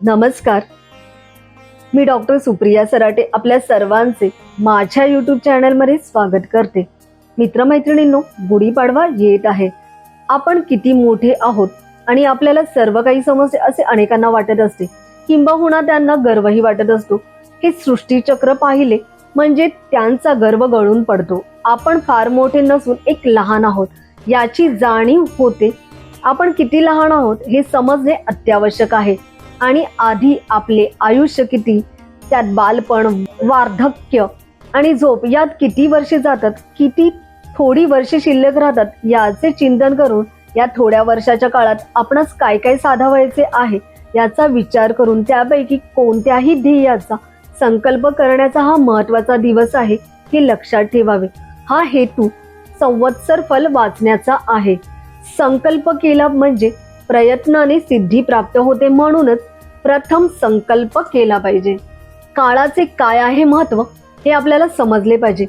नमस्कार. मी डॉक्टर सुप्रिया सराटे आपल्या सर्वांचे माझ्या युट्यूब चॅनलमध्ये स्वागत करते. मित्रमैत्रिणींनो गुढीपाडवा येत आहे. आपण किती मोठे आहोत आणि आपल्याला सर्व काही समजते असे अनेकांना वाटत असते. किंबहुना त्यांना गर्वही वाटत असतो. हे सृष्टीचक्र पाहिले म्हणजे त्यांचा गर्व गळून पडतो. आपण फार मोठे नसून एक लहान आहोत. याची जाणीव होते. आपण किती लहान आहोत हे समजणे अत्यावश्यक आहे. आणि आधी आपले आयुष्य किती त्यात बालपण वार्धक्य आणि झोप यात किती वर्षे जातात किती थोडी वर्षे शिल्लक राहतात याचे चिंतन करून या थोड्या वर्षाच्या काळात आपणास काय काय साधावायचे आहे याचा विचार करून त्यापैकी कोणत्याही ध्येयाचा संकल्प करण्याचा हा महत्त्वाचा दिवस आहे हे लक्षात ठेवावे. हा हेतू संवत्सर फल वाचण्याचा आहे. संकल्प केला म्हणजे प्रयत्नाने सिद्धी प्राप्त होते म्हणूनच प्रथम संकल्प केला पाहिजे. काळाचे काय आहे महत्त्व हे आपल्याला समजले पाहिजे.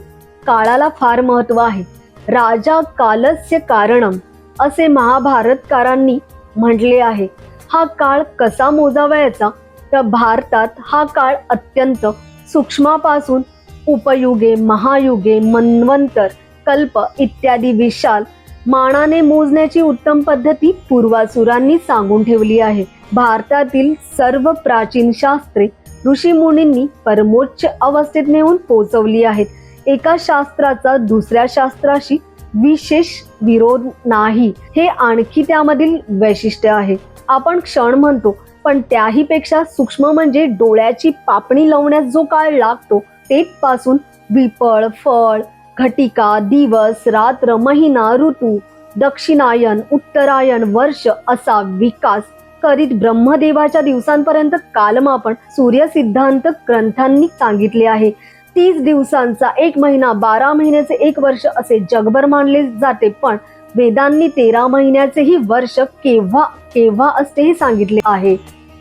काळाला फार महत्त्व आहे. राजा कालस्य कारणम असे महाभारतकारांनी म्हटले आहे. हा काळ कसा मोजावयाचा? तर भारतात हा काळ अत्यंत सूक्ष्मापासून उपयुगे महायुगे मन्वंतर कल्प इत्यादी विशाल मानाने मोजण्याची उत्तम पद्धती पूर्वासुरांनी सांगून ठेवली आहे. भारतातील सर्व प्राचीन शास्त्रे ऋषी मुनींनी परमोच्च अवस्थेत नेऊन पोचवली आहेत. एका शास्त्राचा दुसऱ्या शास्त्राशी विशेष विरोध नाही. हे आणखी त्यामधील वैशिष्ट्य आहे. आपण क्षण म्हणतो पण त्याही पेक्षा सूक्ष्म म्हणजे डोळ्याची पापणी लावण्यास जो काळ लागतो तेपासून विपळ फळ घटिका दिवस रात्र महिना ऋतू दक्षिणायन उत्तरायण वर्ष असा विकास करीत ब्रह्मदेवाच्या दिवसांपर्यंत कालमापन सूर्य सिद्धांत ग्रंथांनी सांगितले आहे. तीस दिवसांचा एक महिना बारा महिन्याचे एक वर्ष असे जगभर मानले जाते पण वेदांनी तेरा महिन्याचेही वर्ष केव्हा केव्हा असते हे सांगितले आहे.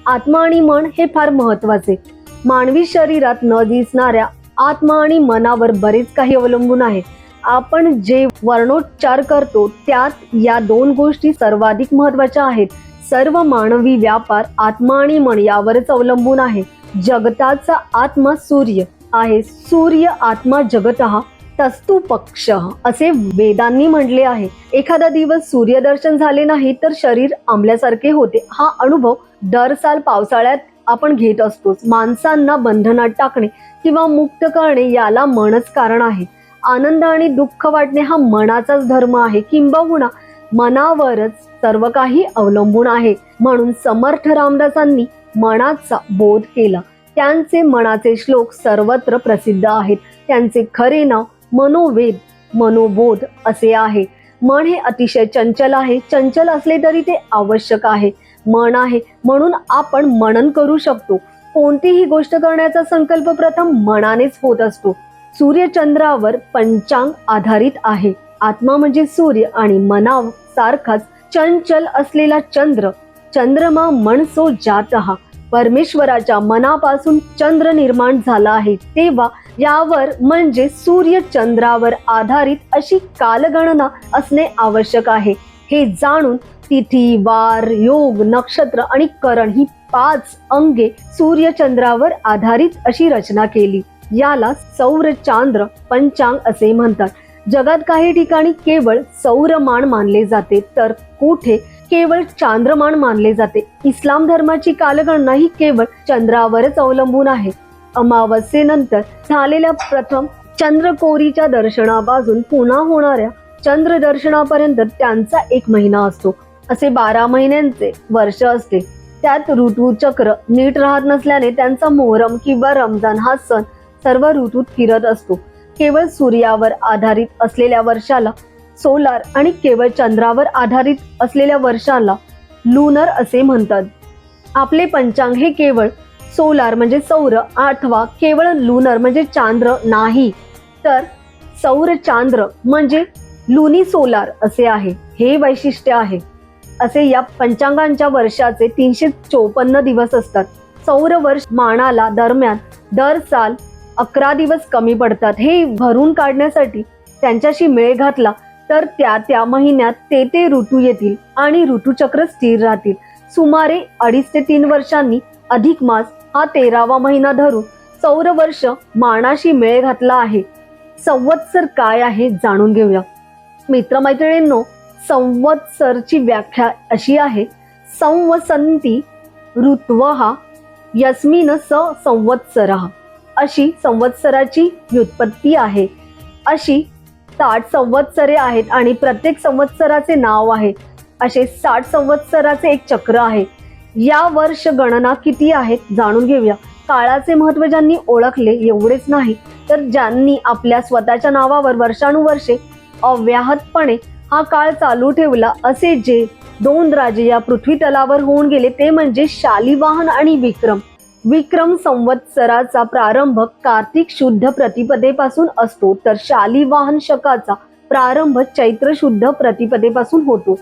आत्मा आणि मन हे फार महत्त्वाचे मानवी शरीरात न दिसणाऱ्या आत्मा आणि मनावर बरेच काही अवलंबून आहे. आपण जे वर्णोच्चार करतो त्यात या दोन गोष्टी सर्वाधिक महत्त्वाच्या आहेत. सर्व मानवी व्यापार आत्मा आणि मन यावरच अवलंबून आहे. जगताचा आत्मा सूर्य आहे. सूर्य आत्मा जगत तस्तु पक्ष असे वेदांनी म्हटले आहे. एखादा दिवस सूर्यदर्शन झाले नाही तर शरीर आंबल्यासारखे होते. हा अनुभव दर साल पावसाळ्यात आपण घेत असतोच. माणसांना बंधनात टाकणे किंवा मुक्त करणे याला मनच कारण आहे. आनंद आणि दुःख वाटणे हा मनाचाच धर्म आहे. किंबहुना मनावरच सर्व काही अवलंबून आहे. म्हणून समर्थ रामदासांनी मनाचा बोध केला. त्यांचे मनाचे श्लोक सर्वत्र प्रसिद्ध आहेत. त्यांचे खरे नाव मनोवेद मनोबोध असे आहे. मन हे अतिशय चंचल आहे. चंचल असले तरी ते आवश्यक आहे. मन आहे. म्हणून आपण मनन करू शकतो. कोणतीही गोष्ट करण्याचा संकल्प प्रथम मनानेच होत असतो. सूर्यचंद्रावर पंचांग आधारित आहे. आत्मा म्हणजे सूर्य आणि मनाव सारखाच चंचल असलेला चंद्र. चंद्रमा मनसो जात परमेश्वराच्या मनापासून चंद्र निर्माण झाला आहे. तेव्हा यावर म्हणजे सूर्य चंद्रावर आधारित अशी कालगणना असणे आवश्यक आहे. हे जाणून तिथी वार योग नक्षत्र आणि करण ही पाच अंगे सूर्य चंद्रावर आधारित अशी रचना केली. याला सौर चांद्र पंचांग असे म्हणतात. जगात काही ठिकाणी केवळ सौरमान मानले जाते तर कुठे केवळ चांद्रमान मानले जाते? इस्लाम धर्माची कालगणना ही केवळ चंद्रावरच अवलंबून आहे. अमावस्येनंतर झालेल्या प्रथम चंद्रकोरीच्या दर्शनापासून पुन्हा होणाऱ्या चंद्र दर्शनापर्यंत त्यांचा एक महिना असतो. असे बारा महिन्यांचे वर्ष असते. त्यात ऋतूचक्र नीट राहत नसल्याने त्यांचा मोहरम किंवा रमजान हा सण सर्व ऋतूत फिरत असतो. केवळ सूर्यावर आधारित असलेल्या वर्षाला सोलार आणि केवळ चंद्रावर आधारित असलेल्या वर्षाला लुनर असे म्हणतात. आपले पंचांग हे केवळ सोलार म्हणजे सौर अथवा केवळ लुनर म्हणजे चांद्र नाही. तर सौर चांद्र म्हणजे लुनी सोलार असे आहे. हे वैशिष्ट्य आहे. असे या पंचांगांच्या वर्षाचे तीनशे चोपन्न दिवस असतात. सौर वर्ष मानाला दरम्यान दर साल अकरा दिवस कमी पडतात. हे भरून काढण्यासाठी त्यांच्याशी मेळ घातला तर त्या त्या महिन्यात ते ते ऋतू येतील आणि ऋतुचक्र स्थिर राहतील. सुमारे अडीच ते तीन वर्षांनी अधिक मास हा तेरावा महिना धरून सौर वर्ष मानाशी मेळ घातला आहे. संवत्सर काय आहे जाणून घेऊया. मित्रमैत्रिणींनो संवत्सरची व्याख्या अशी आहे. संवसंती ऋत्वहा यस्मिन स संवत्सरः. अशी संवत्सराची व्युत्पत्ती आहे. अशी साठ संवत्सरे आहेत आणि प्रत्येक संवत्सराचे नाव आहे. असे साठ संवत्सराचे एक चक्र आहे. या वर्ष गणना किती आहेत जाणून घेऊया. काळाचे महत्त्व ज्यांनी ओळखले एवढेच नाही. तर ज्यांनी आपल्या स्वतःच्या नावावर वर्षानुवर्षे अव्याहतपणे हा काळ चालू ठेवला असे जे दोन राजे या पृथ्वी तलावर होऊन गेले ते म्हणजे शालिवाहन आणि विक्रम. विक्रम संवत्सराचा प्रारंभ कार्तिक शुद्ध प्रतिपदेपासून असतो तर शालिवाहन शकाचा प्रारंभ चैत्र शुद्ध प्रतिपदेपासून होतो.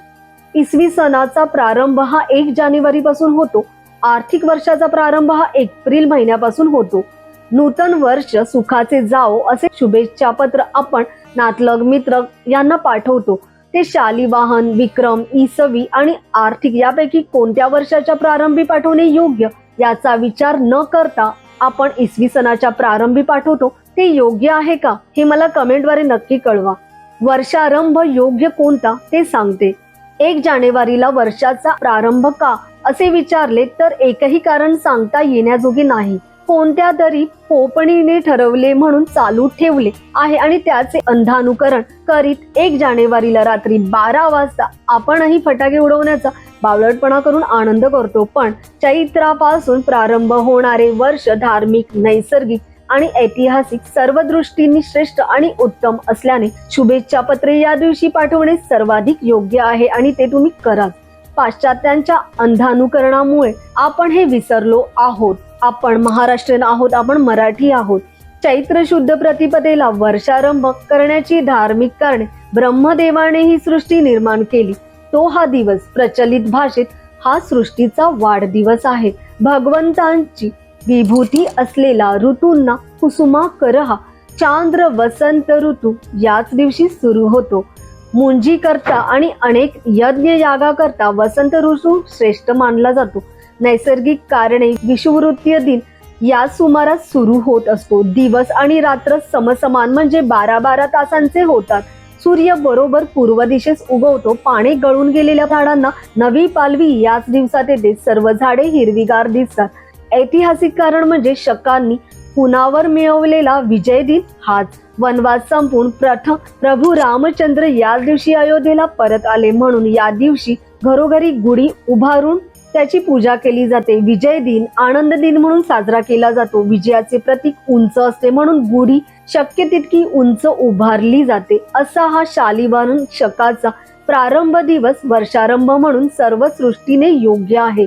इसवी सणाचा प्रारंभ हा एक जानेवारी पासून होतो आर्थिक वर्षाचा प्रारंभ हा एप्रिल महिन्यापासून होतो. नूतन वर्ष सुखाचे जाओ असे शुभेच्छा पत्र आपण नातलग मित्र यांना पाठवतो. ते शालिवाहन विक्रम इसवी आणि आर्थिक यापैकी कोणत्या वर्षाच्या प्रारंभी पाठवणे योग्य याचा विचार न करता आपण इसवी सणाच्या प्रारंभी पाठवतो ते योग्य आहे का हे मला कमेंटद्वारे नक्की कळवा. वर्षारंभ योग्य कोणता ते सांगते. एक जानेवारीला वर्षाचा प्रारंभ का असे विचारले तर एकही कारण सांगता येण्याजोगे नाही. कोणत्या तरी पोपणीने ठरवले म्हणून चालू ठेवले आहे आणि त्याचे अंधानुकरण करीत एक जानेवारीला रात्री बारा वाजता आपणही फटाके उडवण्याचा बावळटपणा करून आनंद करतो. पण चैत्रापासून प्रारंभ होणारे वर्ष धार्मिक नैसर्गिक आणि ऐतिहासिक सर्व दृष्टींनी श्रेष्ठ आणि उत्तम असल्याने शुभेच्छा पत्रे या दिवशी पाठवणे सर्वाधिक योग्य आहे आणि ते तुम्ही करा पाश्चात्यांच्या अंधानुकरणामुळे आपण हे विसरलो आहोत. आपण महाराष्ट्रीयन आहोत आपण मराठी आहोत. चैत्र शुद्ध प्रतिपदेला वर्षारंभ करण्याची धार्मिक कारणे ब्रह्मदेवाने ही सृष्टी निर्माण केली. तो हा दिवस प्रचलित भाषेत हा सृष्टीचा वाढदिवस आहे. भगवंतांची विभूती असलेला ऋतूंना कुसुमा करहा चांद्र वसंत ऋतू याच दिवशी सुरू होतो. मुंजी करता आणि अनेक यज्ञ यागा करता वसंत ऋतू श्रेष्ठ मानला जातो. नैसर्गिक कारणे विषुववृत्तीय दिन या सुमारास सुरू होत असतो. दिवस आणि रात्र समसमान म्हणजे बारा बारा तासांचे होतात. सूर्य बरोबर पूर्व दिशेस उगवतो. पाने गळून गेलेल्या झाडांना नवी पालवी याच दिवसात येते. सर्व झाडे हिरवीगार दिसतात. ऐतिहासिक कारण म्हणजे शकांनी पुनावर मिळवलेला विजय दिन हाच. वनवास संपून प्रथम प्रभू रामचंद्र याच दिवशी अयोध्येला परत आले म्हणून या दिवशी घरोघरी गुढी उभारून त्याची पूजा केली जाते. विजय दिन आनंद दिन म्हणून साजरा केला जातो. विजयाचे प्रतीक उंच असते म्हणून गुढी शक्य तितकी उंच उभारली जाते. असा हा शालिवान शकाचा प्रारंभ दिवस वर्षारंभ म्हणून सर्व सृष्टीने योग्य आहे.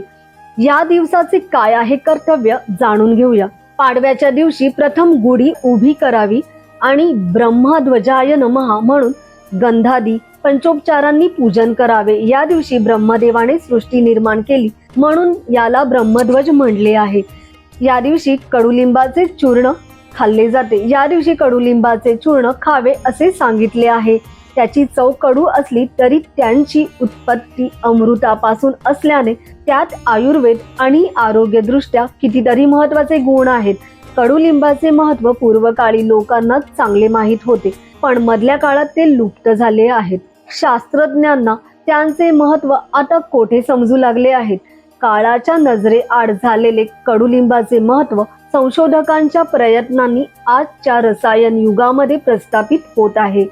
या दिवसाचे काय आहे कर्तव्य जाणून घेऊया. पाडव्याच्या दिवशी प्रथम गुढी उभी करावी आणि ब्रह्मध्वजाय नमहा म्हणून गंधादी पंचोपचारांनी पूजन करावे. या दिवशी ब्रह्मदेवाने सृष्टी निर्माण केली म्हणून याला ब्रह्मध्वज म्हणले आहे. या दिवशी कडुलिंबाचे चूर्ण खाल्ले जाते. या दिवशी कडुलिंबाचे चूर्ण खावे असे सांगितले आहे. त्याची चव कडू असली तरी त्यांची उत्पत्ती अमृतापासून असल्याने त्यात आयुर्वेद आणि आरोग्यदृष्ट्या कितीतरी महत्त्वाचे गुण आहेत. कडुलिंबाचे महत्त्व पूर्वकाळी लोकांना चांगले माहीत होते पण मधल्या काळात ते लुप्त झाले आहेत. शास्त्रज्ञांना त्यांचे महत्त्व आता कोठे समजू लागले आहेत? काळाच्या नजरे आड झालेले कडुलिंबाचे महत्त्व संशोधकांच्या प्रयत्नांनी आजच्या रसायन युगामध्ये प्रस्थापित होत आहे.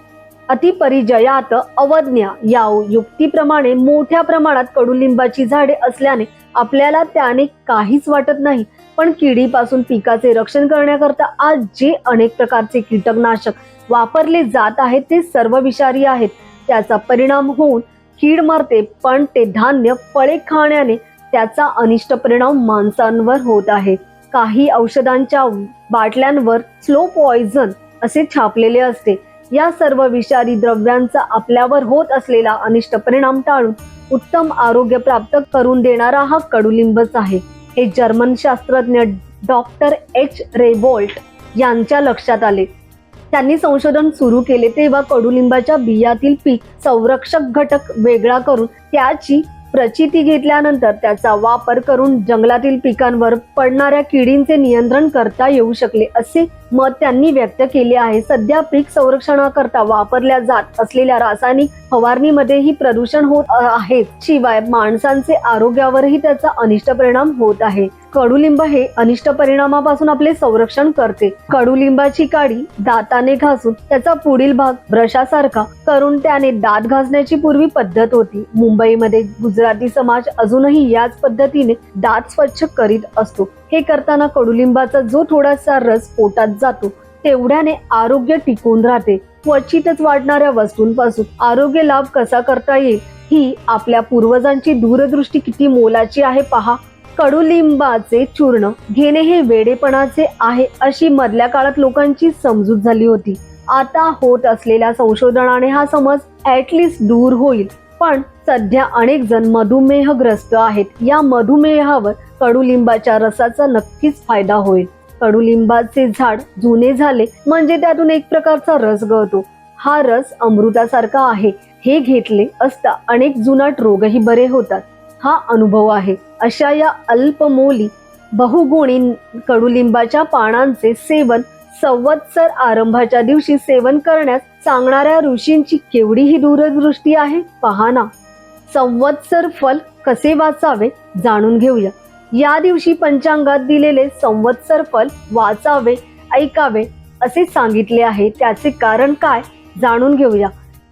अतिपरिजयात अवज्ञा या युक्तीप्रमाणे मोठ्या प्रमाणात कडुलिंबाची झाडे असल्याने आपल्याला त्याने काहीच वाटत नाही. पण किडीपासून पिकाचे रक्षण करण्याकरता आज जे अनेक प्रकारचे कीटकनाशक वापरले जात आहेत ते सर्व विषारी आहेत. त्याचा परिणाम होऊन कीड मारते पण ते धान्य फळे खाण्याने त्याचा अनिष्ट परिणाम माणसांवर होत आहे. काही औषधांच्या बाटल्यांवर स्लो पॉइझन असे छापलेले असते. या सर्व विषारी द्रव्यांचा आपल्यावर होत असलेला अनिष्ट परिणाम टाळून उत्तम आरोग्य प्राप्त करून देणारा हा कडुलिंबच आहे. हे जर्मन शास्त्रज्ञ डॉक्टर एच रेबोल्ट यांच्या लक्षात आले. त्यांनी संशोधन सुरू केले. तेव्हा कडुलिंबाच्या बियातील पीक संरक्षक घटक वेगळा करून त्याची प्रचिती घेतल्यानंतर त्याचा वापर करून जंगलातील पिकांवर पडणाऱ्या किडींचे नियंत्रण करता येऊ शकले असे मत त्यांनी व्यक्त केले आहे. सध्या पीक संरक्षणाकरता वापरल्या जात असलेल्या रासायनिक फवारणीमध्येही प्रदूषण होत आहे. शिवाय माणसांचे आरोग्यावरही त्याचा अनिष्ट परिणाम होत आहे. कडुलिंब हे अनिष्ट परिणामापासून आपले संरक्षण करते. कडुलिंबाची काडी दाताने घासून त्याचा पुढील भाग ब्रशासारखा करून त्याने दात घासण्याची पूर्वी पद्धत होती. मुंबईमध्ये गुजराती समाज अजूनही याच पद्धतीने दात स्वच्छ करीत असतो. हे करताना कडुलिंबाचा जो थोडासा रस पोटात जातो तेवढ्याने आरोग्य टिकून राहते. क्वचितच वाढणाऱ्या वस्तूंपासून आरोग्य लाभ कसा करता येईल ही आपल्या पूर्वजांची दूरदृष्टी किती मोलाची आहे पहा. कडुलिंबाचे चूर्ण घेणे हे वेडेपणाचे आहे अशी मधल्या काळात लोकांची समजूत झाली होती. आता होत असलेल्या संशोधनाने हा समज ऍटलीस्ट दूर होईल. पण सध्या अनेक जण मधुमेहग्रस्त आहेत. या मधुमेहावर कडुलिंबाच्या रसाचा नक्कीच फायदा होईल. कडुलिंबाचे झाड जुने झाले म्हणजे त्यातून एक प्रकारचा रस गळतो. हा रस अमृतासारखा आहे. हे घेतले असता अनेक जुनाट रोगही बरे होतात. हा अनुभव आहे. अशा या अल्पमोली बहुगुणी कडुलिंबाच्या पानांचे सेवन संवत्सर आरंभाच्या दिवशी सेवन करण्यास सांगणाऱ्या ऋषींची केवढी ही दूरदृष्टी आहे? पहा ना. संवत्सर फल कसे वाचावे जाणून घेऊया. या दिवशी पंचांगात दिलेले संवत्सर फल वाचावे ऐकावे असे सांगितले आहे. त्याचे कारण काय? जाणून घेऊया.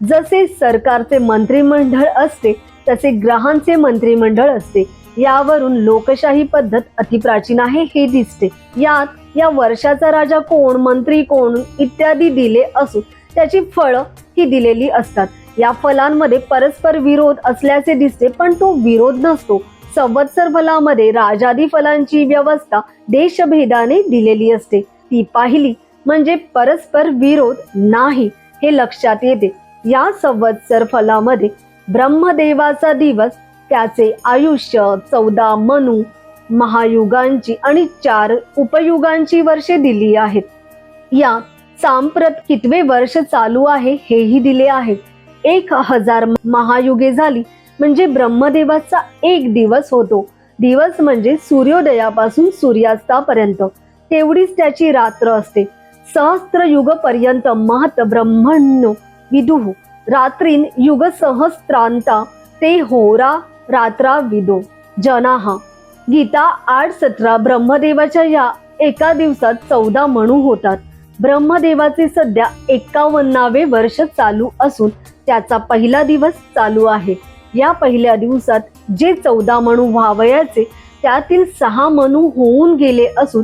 जसे सरकारचे मंत्रिमंडळ असते तसे ग्रहांचे मंत्रिमंडळ असते. यावरून लोकशाही पद्धत अतिप्राचीन आहे हे दिसते. यात या वर्षाचा राजा कोण मंत्री कोण इत्यादी दिले असून त्याची फळं ही दिलेली असतात. या फलांमध्ये परस्पर विरोध असल्याचे दिसते पण तो विरोध नसतो. संवत्सर फलामध्ये राजादी फलांची व्यवस्था देशभेदाने दिलेली असते. ती पाहिली म्हणजे परस्पर विरोध नाही हे लक्षात येते. या संवत्सर फलामध्ये ब्रह्मदेवाचा दिवस त्याचे आयुष्य चौदा मनु महायुगांची आणि चार उपयुगांची वर्षे दिली आहेत. या सांप्रत कितवे वर्ष चालू आहे हेही दिले आहे एक हजार महायुगे झाली म्हणजे ब्रह्मदेवाचा एक दिवस होतो. दिवस म्हणजे सूर्योदयापासून सूर्यास्तापर्यंत. तेवढीच त्याची रात्र असते. सहस्त्र युग पर्यंत महत ब्रह्मण्य विदुः रात्रीन युग सहस्त्रांता ते होरा रात्रा विदो. जनाहा गीता आठ सतरा ब्रह्मदेवाच्या या एका दिवसात चौदा म्हणू होतात. ब्रह्मदेवाचे सध्या एकावन्नावे वर्ष चालू असून त्याचा पहिला दिवस चालू आहे. या पहिल्या दिवसात जे चौदा मणू व्हावयाचे त्यातील सहा मणू होऊन गेले असून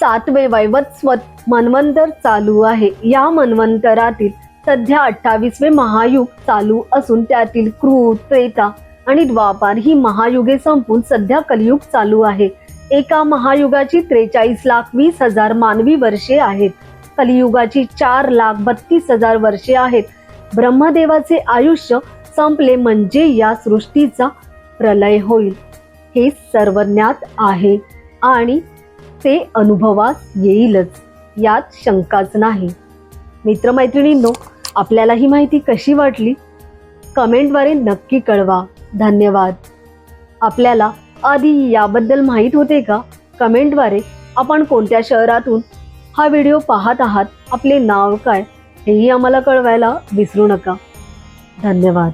सातवे वैवत्स्वत मन्वंतर चालू आहे. या मन्वंतरातील सध्या अठ्ठावीसवे महायुग चालू असून त्यातील क्रूर त्रेता आणि द्वापार ही महायुगे संपून सध्या कलियुग चालू आहे. एका महायुगाची त्रेचाळीस लाख वीस हजार मानवी वर्षे आहेत. कलियुगाची चार लाख बत्तीस हजार वर्षे आहेत. ब्रह्मदेवाचे आयुष्य संपले म्हणजे या सृष्टीचा प्रलय होईल. हे सर्वज्ञात आहे आणि ते अनुभवास येईलच. यात शंकाच नाही. मित्रमैत्रिणींनो आपल्याला ही माहिती कशी वाटली? कमेंटद्वारे नक्की कळवा. धन्यवाद. आपल्याला आधी याबद्दल माहीत होते का? कमेंटद्वारे आपण कोणत्या शहरातून हा व्हिडिओ पाहत आहात? आपले नाव काय? हेही आम्हाला कळवायला विसरू नका. धन्यवाद.